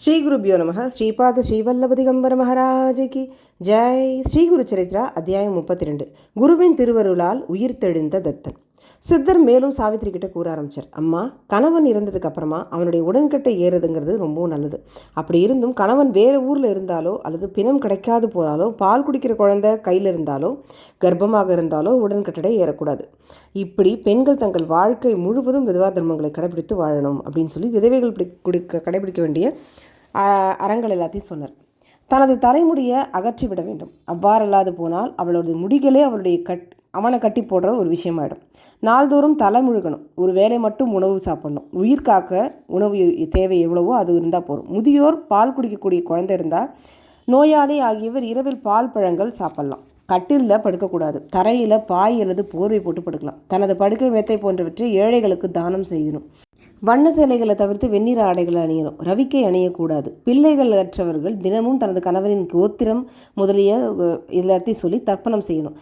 శ్రీ గురుభ్యో నమ శ్రీపాద శ్రీవల్లభదిగంబర மகாராஜிக்கு ஜெய். ஸ்ரீ குரு சரித்ரா அத்தியாயம் முப்பத்தி ரெண்டு குருவின் திருவருளால் உயிர் தெழுந்த தத்தன். சித்தர் மேலும் சாவித்திரி கிட்ட கூற ஆரம்பிச்சார். அம்மா கணவன் இறந்ததுக்கு அப்புறமா அவனுடைய உடன்கட்டை ஏறுதுங்கிறது ரொம்பவும் நல்லது. அப்படி இருந்தும் கணவன் வேறு ஊரில் இருந்தாலோ அல்லது பிணம் கிடைக்காது போனாலோ பால் குடிக்கிற குழந்தை கையில் இருந்தாலோ கர்ப்பமாக இருந்தாலோ உடன்கட்டடை ஏறக்கூடாது. இப்படி பெண்கள் தங்கள் வாழ்க்கை முழுவதும் விதவா தர்மங்களை கடைபிடித்து வாழணும் அப்படின்னு சொல்லி விதவைகள் பிடி குடிக்க கடைபிடிக்க வேண்டிய அறங்கள் எல்லாத்தையும் சொன்னார். தனது தலைமுடியை அகற்றிவிட வேண்டும். அவ்வாறல்லாது போனால் அவளோட முடிகளே அவளுடைய கட் அவனை கட்டி போடுற ஒரு விஷயமாயிடும். நாள்தோறும் தலை முழுகணும். ஒரு வேலை மட்டும் உணவு சாப்பிடணும். உயிர் காக்க உணவு தேவை எவ்வளவோ அது இருந்தால் போதும். முதியோர் பால் குடிக்கக்கூடிய குழந்தை இருந்தால் நோயாளி ஆகியவர் இரவில் பால் பழங்கள் சாப்பிடலாம். கட்டிலில் படுக்கக்கூடாது. தரையில் பாய் அல்லது போர்வை போட்டு படுக்கலாம். தனது படுக்கை மெத்தை போன்றவற்றை ஏழைகளுக்கு தானம் செய்யணும் வண்ண சேலைகளை தவிர்த்து வெண்ணிற ஆடைகளை அணியணும். ரவிக்கை அணியக்கூடாது. பிள்ளைகள் அற்றவர்கள் தினமும் தனது கணவனின் கோத்திரம் முதலிய எல்லாத்தையும் சொல்லி தர்ப்பணம் செய்யணும்.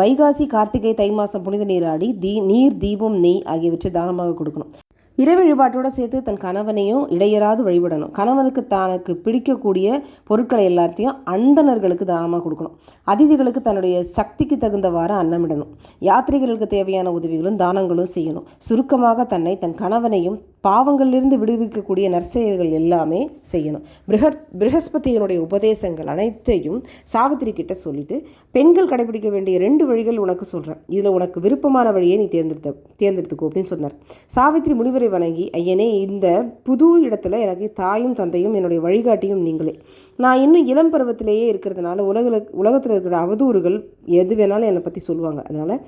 வைகாசி கார்த்திகை தை மாதம் புனித நீராடி தீ நீர் தீபம் நெய் ஆகியவற்றை தானமாக கொடுக்கணும். இறை வழிபாட்டோடு சேர்த்து தன் கணவனையும் இடையராது வழிபடணும். கணவனுக்கு தனக்கு பிடிக்கக்கூடிய பொருட்களை எல்லாத்தையும் அந்தணர்களுக்கு தானமாக கொடுக்கணும். அதிதிகளுக்கு தன்னுடைய சக்திக்கு தகுந்தவாறு அன்னமிடணும். யாத்ரிகர்களுக்கு தேவையான உதவிகளும் தானங்களும் செய்யணும். சுருக்கமாக தன்னை தன் கணவனையும் பாவங்களிலிருந்து விடுவிக்கக்கூடிய நற்செயல்கள் எல்லாமே செய்யணும். பிருகத் பிருகஸ்பதியினுடைய உபதேசங்கள் அனைத்தையும் சாவித்திரி கிட்ட சொல்லிட்டு பெண்கள் கடைபிடிக்க வேண்டிய ரெண்டு வழிகள் உனக்கு சொல்கிறேன் இதில் உனக்கு விருப்பமான வழியை நீ தேர்ந்தெடுத்த தேர்ந்தெடுத்துக்கோ அப்படின்னு சொன்னார். சாவித்திரி முனிவரை வணங்கி ஐயனே இந்த புது இடத்துல எனக்கு தாயும் தந்தையும் என்னுடைய வழிகாட்டியும் நீங்களே. நான் இன்னும் இளம் பருவத்திலேயே இருக்கிறதுனால உலகில் உலகத்தில் இருக்கிற அவதூறுகள் எது வேணாலும் என்னை பற்றி சொல்லுவாங்க. அதனால்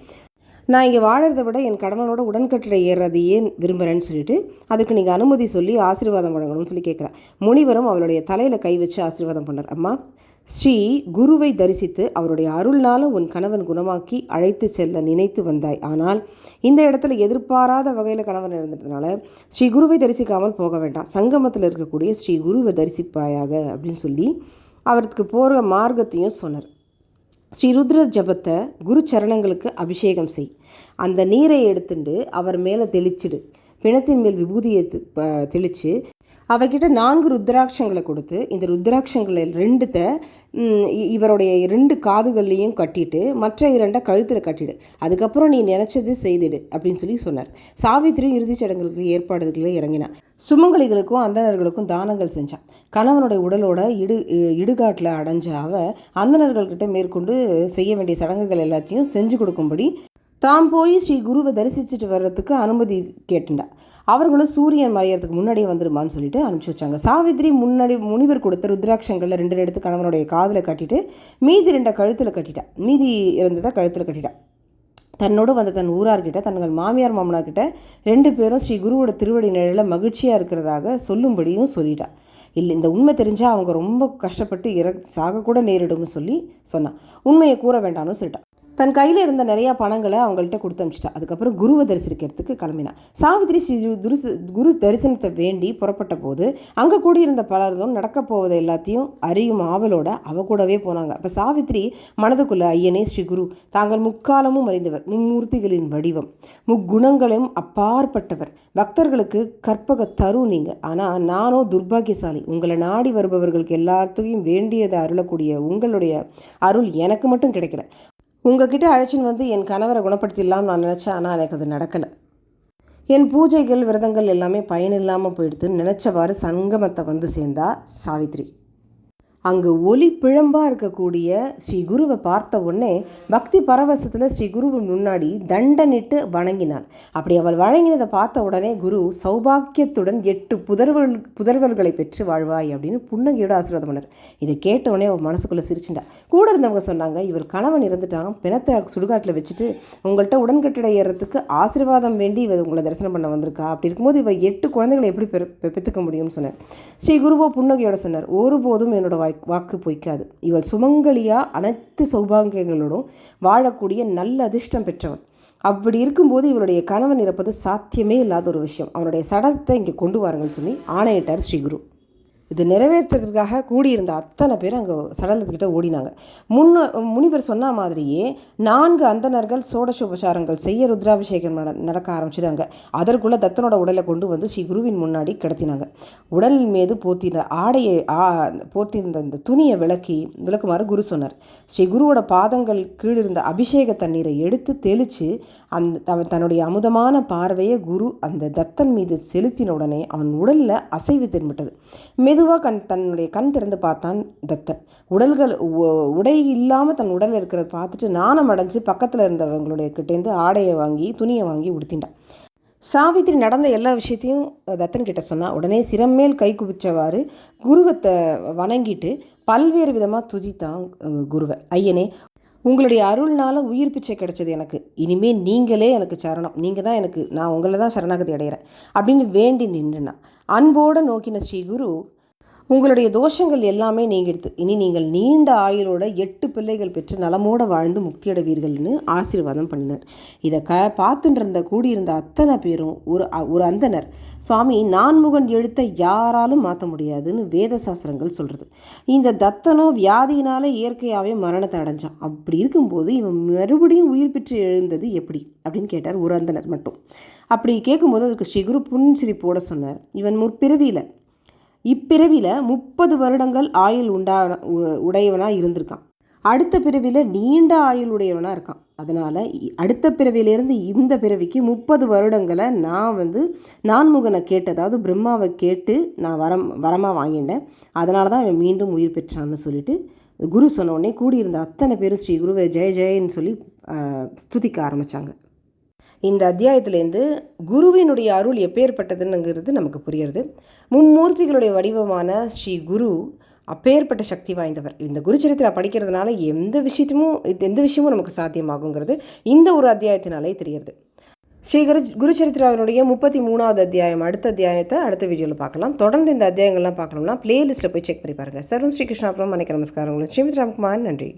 நான் இங்கே வாழறதை விட என் கடவுளோட உடன்கட்டளை ஏறுறதையே விரும்புகிறேன்னு சொல்லிட்டு அதுக்கு நீங்கள் அனுமதி சொல்லி ஆசீர்வாதம் வழங்கணும்னு சொல்லி கேட்குறா முனிவரும் அவளுடைய தலையில் கை வச்சு ஆசீர்வாதம் பண்ணார் அம்மா ஸ்ரீ குருவை தரிசித்து அவருடைய அருள்னால உன் கணவன் குணமாக்கி அழைத்து செல்ல நினைத்து வந்தாய். ஆனால் இந்த இடத்துல எதிர்பாராத வகையில் கணவன் இருந்ததுனால ஸ்ரீ குருவை தரிசிக்காமல் போக வேண்டாம். சங்கமத்தில் இருக்கக்கூடிய ஸ்ரீ குருவை தரிசிப்பாயாக அப்படின்னு சொல்லி அவருக்கு போகிற மார்க்கத்தையும் சொன்னார். ஸ்ரீ ருத்ர ஜபத்தை குரு சரணங்களுக்கு அபிஷேகம் செய். அந்த நீரை எடுத்துட்டு அவர் மேலே தெளிச்சிடு. பிணத்தின் மேல் விபூதியை ப- தெளித்து அவகிட்ட நான்கு ருத்ராட்சங்களை கொடுத்து இந்த ருத்ராட்சங்களை ரெண்டுத்த இ- இவருடைய ரெண்டு காதுகள்லையும் கட்டிட்டு மற்ற இரண்டை கழுத்தில் கட்டிடு. அதுக்கப்புறம் நீ நினச்சது செய்திடு அப்படின்னு சொல்லி சொன்னார். சாவித்திரி இறுதிச் சடங்குகளுக்கு ஏற்பாடுகளை இறங்கினார் சுமங்கலிகளுக்கும் அந்தணர்களுக்கும் தானங்கள் செஞ்சான். கணவனுடைய உடலோட இடு இ- இடுகாட்டில் அடைஞ்ச அவ அந்தனர்கள்கிட்ட மேற்கொண்டு செய்ய வேண்டிய சடங்குகள் எல்லாத்தையும் செஞ்சு கொடுக்கும்படி தான் போய் ஸ்ரீ குருவை தரிசிச்சுட்டு வர்றதுக்கு அனுமதி கேட்டுண்டா. அவர்களும் சூரியன் மறையறதுக்கு முன்னாடியே வந்துடுமான்னு சொல்லிட்டு அனுப்பிச்சி வச்சாங்க. சாவித்திரி முன்னாடி முனிவர் கொடுத்த ருத்ராட்சங்களில் ரெண்டு எடுத்து கணவனுடைய காதில் கட்டிட்டு மீதி ரெண்டை கழுத்தில் கட்டிட்டா. மீதி இருந்ததை கழுத்தில் கட்டிட்டா. தன்னோடு வந்த தன் ஊரார்கிட்ட தங்கள் மாமியார் மாமனார்கிட்ட ரெண்டு பேரும் ஸ்ரீ குருவோட திருவடி நிழலில் மகிழ்ச்சியாக இருக்கிறதாக சொல்லும்படியும் சொல்லிட்டா. இல்லை இந்த உண்மை தெரிஞ்சால் அவங்க ரொம்ப கஷ்டப்பட்டு இற சாகக்கூட நேரிடும்னு சொல்லி சொன்னான் உண்மையை கூற வேண்டாம்னு சொல்லிட்டா. தன் கையில் இருந்த நிறையா பணங்களை அவங்கள்ட்ட கொடுத்து அனுப்பிச்சிட்டா. அதுக்கப்புறம் குருவை தரிசிக்கிறதுக்கு கிளம்பினா. சாவித்திரி ஸ்ரீ கு- துரு குரு தரிசனத்தை வேண்டி புறப்பட்ட போது அங்கே கூடியிருந்த பலரும் நடக்கப் போவதை எல்லாத்தையும் அறியும் ஆவலோட அவ கூடவே போனாங்க. அப்போ சாவித்திரி மனதுக்குள்ள ஐயனே ஸ்ரீ குரு தாங்கள் முக்காலமும் அறிந்தவர் மும்மூர்த்திகளின் வடிவம் முக்குணங்களும் அப்பாற்பட்டவர். பக்தர்களுக்கு கற்பக தரு நீங்க. ஆனால் நானோ துர்பாகியசாலி உங்களை நாடி வருபவர்களுக்கு எல்லாத்துக்கும் வேண்டியதை அருளக்கூடிய உங்களுடைய அருள் எனக்கு மட்டும் கிடைக்கல. உங்ககிட்ட அழைச்சின்னு வந்து என் கணவரை குணப்படுத்திடலாம் நான் நினச்சேன் ஆனால் எனக்கு அது நடக்கலை. என் பூஜைகள் விரதங்கள் எல்லாமே பயனில்லாமல் போயிடுது நினச்சவாறு சங்கமத்தை வந்து சேர்ந்தா சாவித்ரி. அங்கு ஒளி பிழம்பாக இருக்கக்கூடிய ஸ்ரீ குருவை பார்த்த உடனே பக்தி பரவசத்தில் ஸ்ரீ குருவின் முன்னாடி தண்டனிட்டு வணங்கினாள். அப்படி அவள் வழங்கினதை பார்த்த உடனே குரு சௌபாக்கியத்துடன் எட்டு புதர்வல் புதர்வல்களை பெற்று வாழ்வாய் அப்படின்னு புன்னகையோட ஆசீர்வாதம் பண்ணார். இதை கேட்ட உடனே அவள் மனசுக்குள்ளே சிரிச்சுட்டா. கூட இருந்தவங்க சொன்னாங்க இவர் கணவன் இறந்துட்டாங்க பிணத்தை சுடுகாட்டில் வச்சுட்டு உங்கள்கிட்ட உடன்கட்டடை ஏறத்துக்கு ஆசீர்வாதம் வேண்டி இவ உங்களை தரிசனம் பண்ண வந்திருக்கா? அப்படி இருக்கும்போது இவ எட்டு குழந்தைகளை எப்படி பெற்றுக்க முடியும்னு சொன்னார். ஸ்ரீ குருவோ புன்னகையோட சொன்னார் ஒருபோதும் என்னோட வாய்க்கு வாக்கு பொய்க்காது. இவள் சுமங்கலியா அனைத்து சௌபாகியங்களோடும் வாழக்கூடிய நல்ல அதிர்ஷ்டம் பெற்றவன். அப்படி இருக்கும்போது இவருடைய கணவன் இறப்பது சாத்தியமே இல்லாத ஒரு விஷயம். அவனுடைய சடத்தை இங்கே கொண்டு வாருங்கன்னு சொல்லி ஆணையிட்டார் ஸ்ரீ குரு. இது நிறைவேற்றுறதுக்காக கூடியிருந்த அத்தனை பேர் அங்கே சடலத்துக்கிட்ட ஓடினாங்க. முன்ன முனிவர் சொன்ன மாதிரியே நான்கு அந்தணர்கள் சோடசோபசாரங்கள் செய்ய ருத்ராபிஷேகம் நட நடக்க ஆரம்பிச்சிட்டாங்க. அதற்குள்ளே தத்தனோட உடலை கொண்டு வந்து ஸ்ரீ குருவின் முன்னாடி கிடத்தினாங்க. உடல் மீது போத்தின ஆடையை ஆ- போத்திருந்த இந்த துணியை விளக்கி விளக்குமாறு குரு சொன்னார். ஸ்ரீ குருவோட பாதங்கள் கீழ் இருந்த அபிஷேக தண்ணீரை எடுத்து தெளித்து அந்த அவன் தன்னுடைய அமுதமான பார்வையை குரு அந்த தத்தன் மீது செலுத்தின உடனே அவன் உடலில் அசைவு தென்பட்டது மெதுவாக கண் தன்னுடைய கண் திறந்து பார்த்தான் தத்தன். உடல்கள் உ- உடை இல்லாமல் தன் உடலில் இருக்கிறத பார்த்துட்டு நாணம் அடைஞ்சு பக்கத்தில் இருந்தவங்களுடைய கிட்டேருந்து ஆடையை வாங்கி துணியை வாங்கி உடுத்திண்டான் சாவித்திரி நடந்த எல்லா விஷயத்தையும் தத்தன் கிட்ட சொன்னால் உடனே சிரமேல் கை குவிச்சவாறு குருவத்தை வணங்கிட்டு பல்வேறு விதமாக துதித்தான் குருவை. ஐயனே உங்களுடைய அருள்னால உயிர் பிச்சை கிடைச்சது எனக்கு. இனிமே நீங்களே எனக்கு சரணம். நீங்கள் தான் எனக்கு நான் உங்களை தான் சரணாகதி அடைகிறேன் அப்படின்னு வேண்டி நின்றுனா. அன்போடு நோக்கின ஸ்ரீ குரு உங்களுடைய தோஷங்கள் எல்லாமே நீங்கிடுது. இனி நீங்கள் நீண்ட ஆயுளோட எட்டு பிள்ளைகள் பெற்று நலமோட வாழ்ந்து முக்தி அடைவீர்கள்னு ஆசீர்வாதம் பண்ணினார். இதை க பார்த்துட்டு இருந்த கூடியிருந்த அத்தனை பேரும் ஒரு அ- ஒரு அந்தனர். சுவாமி நான்முகன் எழுத்தை யாராலும் மாற்ற முடியாதுன்னு வேத சாஸ்திரங்கள் சொல்கிறது இந்த தத்தனோ வியாதியினால இயற்கையாகவே மரணத்தை அடைஞ்சான். அப்படி இருக்கும்போது இவன் மறுபடியும் உயிர் பெற்று எழுந்தது எப்படி? அப்படின்னு கேட்டார் ஒரு அந்தனர் மட்டும். அப்படி கேட்கும்போது அதுக்கு ஸ்ரீகுரு புன்சிரிப்போட சொன்னார். இவன் முற்பிறவியில் இப்பிறவியில் முப்பது வருடங்கள் ஆயுள் உண்டான உ- இருந்திருக்கான். அடுத்த பிறவியில் நீண்ட ஆயுள் உடையவனாக இருக்கான். அதனால் அடுத்த பிறவியிலேருந்து இந்த பிறவிக்கு முப்பது வருடங்களை நான் வந்து நான்முகனை கேட்டு அதாவது பிரம்மாவை கேட்டு நான் வரம் வரமாக வாங்கிட்டேன் அதனால தான் அவன் மீண்டும் உயிர் பெற்றான்னு சொல்லிட்டு குரு சொன்ன உடனே கூடியிருந்த அத்தனை பேர் ஸ்ரீ குருவை ஜெய ஜெயன்னு சொல்லி ஸ்துதிக்க ஆரம்பித்தாங்க இந்த அத்தியாயத்திலேருந்து குருவினுடைய அருள் எப்பேற்பட்டதுங்கிறது நமக்கு புரியுறது மும்மூர்த்திகளுடைய வடிவமான ஸ்ரீ குரு அப்பேற்பட்ட சக்தி வாய்ந்தவர். இந்த குருச்சரித்திரா படிக்கிறதுனால எந்த விஷயத்தையும் எந்த விஷயமும் நமக்கு சாத்தியமாகுங்கிறது இந்த ஒரு அத்தியாயத்தினாலே தெரியுது ஸ்ரீ குரு குருச்சரித்திராவினுடைய முப்பத்தி மூணாவது அத்தியாயம் அடுத்த அத்தியாயத்தை அடுத்த வீடியோவில் பார்க்கலாம். தொடர்ந்து இந்த அத்தியாயங்கள்லாம் பார்க்கணும்னா பிளேலிஸ்ட்டை போய் செக் பண்ணி பாருங்கள் சர்வம் ஸ்ரீ கிருஷ்ணாபுரம் மனைக்க நமஸ்காரம் ஸ்ரீமித் ராம்குமார் நன்றி.